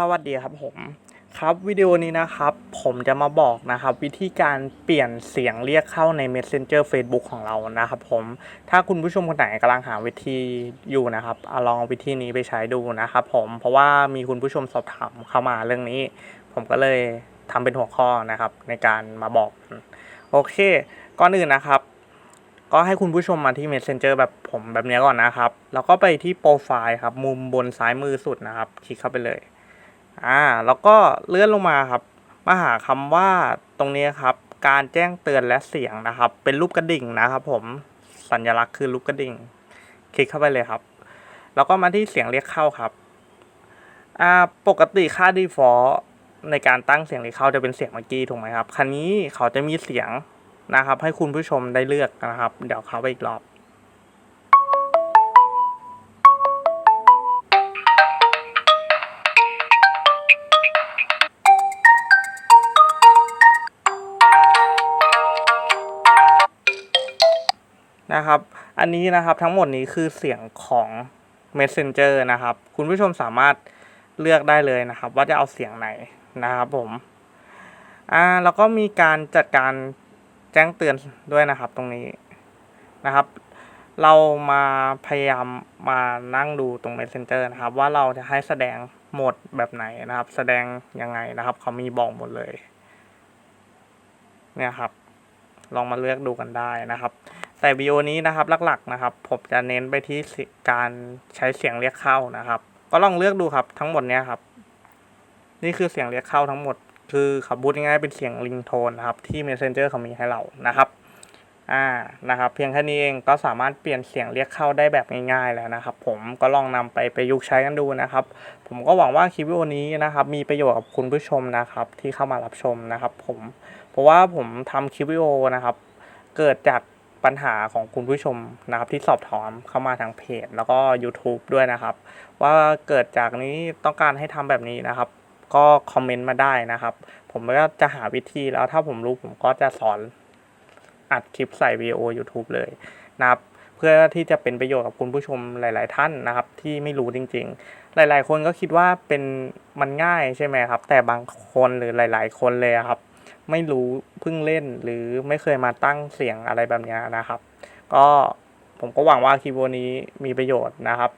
สวัสดีครับผมครับวิดีโอนี้นะครับ ผมจะมาบอกนะครับ วิธีการเปลี่ยนเสียงเรียกเข้าใน Messenger Facebook ของเรานะครับผมถ้าคุณผู้ชมคนไหนกำลังหาวิธีอยู่นะครับเอาลองวิธีนี้ไปใช้ดูนะครับผมเพราะว่ามีคุณผู้ชมสอบถามเข้ามาเรื่องนี้ ผมก็เลยทำเป็นหัวข้อนะครับ ในการมาบอก โอเค ก่อนอื่นนะครับ ก็ให้คุณผู้ชมมาที่ Messenger แบบผมแบบนี้ก่อนนะครับ แล้วก็ไปที่โปรไฟล์ครับมุมบนซ้ายมือสุดนะครับ คลิกเข้าไปเลย อ่าแล้วก็เลื่อนลงมาครับ มาหาคำว่าตรงนี้ครับ การแจ้งเตือนและเสียงนะครับ เป็นรูปกระดิ่งนะครับ ผมสัญลักษณ์คือรูปกระดิ่ง คลิกเข้าไปเลยครับ แล้วก็มาที่เสียงเรียกเข้าครับอ่าปกติค่า default ในการตั้งเสียงเรียกเข้าจะเป็นเสียงเมื่อกี้ถูกไหมครับคันนี้เขาจะมีเสียงนะครับ ให้คุณผู้ชมได้เลือกนะครับ เดี๋ยวเข้าไปอีกรอบ นะครับ อันนี้นะครับทั้งหมดนี้คือเสียงของ Messenger นะครับ คุณผู้ชมสามารถเลือกได้เลยนะครับ ว่าจะเอาเสียงไหนนะครับผม อ่าแล้วก็มีการจัดการแจ้งเตือนด้วยนะครับตรงนี้นะครับ เรามาพยายามมานั่งดูตรง Messenger นะครับ ว่าเราจะให้แสดงโหมดแบบไหนนะครับ แสดงยังไงนะครับ เขามีบอกหมดเลย เนี่ยครับ ลองมาเลือกดูกันได้นะครับ แต่วิดีโอนี้นะครับหลักๆนะครับ ผมจะเน้นไปที่การใช้เสียงเรียกเข้านะครับ ก็ลองเลือกดูครับทั้งหมดเนี้ยครับ นี่คือเสียงเรียกเข้าทั้งหมด คือขับบูทง่ายๆเป็นเสียงริงโทนนะครับที่ Messenger เขามีให้เรานะครับอ่านะครับเพียงแค่นี้เองก็สามารถเปลี่ยนเสียงเรียกเข้าได้แบบง่ายๆแล้วนะครับ ผมก็ลองนำไปประยุกต์ใช้กันดูนะครับ ผมก็หวังว่าคลิปวิดีโอนี้นะครับ มีประโยชน์กับคุณผู้ชมนะครับ ที่เข้ามารับชมนะครับ ผมเพราะว่าผมทำคลิปวิดีโอนะครับ เกิดจาก ปัญหาของคุณผู้ชมนะครับที่สอบถามเข้ามาทางเพจ แล้วก็ YouTube ด้วยนะครับ ว่าเกิดจากนี้ต้องการให้ทำแบบนี้นะครับ ก็คอมเมนต์มาได้นะครับ ผมก็จะหาวิธีแล้วถ้าผมรู้ผมก็จะสอนอัดคลิปใส่วีโอ YouTube เลยนะครับเพื่อที่จะเป็นประโยชน์กับคุณผู้ชมหลาย ๆ ท่านนะครับ ที่ไม่รู้จริง ๆ หลาย ๆ คนก็คิดว่าเป็นมันง่ายใช่ไหมครับ แต่บางคนหรือหลาย ๆ คนเลยครับ ไม่รู้เพิ่งเล่นหรือไม่เคยมาตั้งเสียงอะไรแบบนี้นะครับ ก็ผมก็หวังว่าคลิปวิดีโอนี้มีประโยชน์นะครับ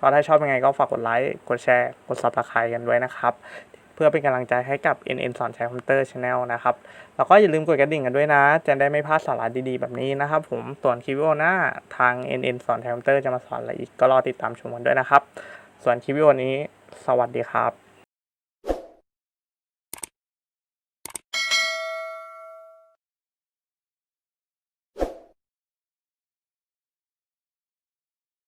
ก็ถ้าชอบยังไงก็ฝากกดไลค์ กดแชร์ กด subscribe กันด้วยนะครับ เพื่อเป็นกำลังใจให้กับ NN สอนใช้คอมพิวเตอร์ Channel นะครับ แล้วก็อย่าลืมกดกระดิ่งกันด้วยนะ จะได้ไม่พลาดสาระดีๆ แบบนี้นะครับผมส่วนคลิปวิดีโอหน้าทาง NN สอนใช้คอมพิวเตอร์จะมาสอนอะไรอีกก็รอติดตามชมกันด้วยนะครับ ส่วนคลิปวิดีโอนี้ สวัสดีครับ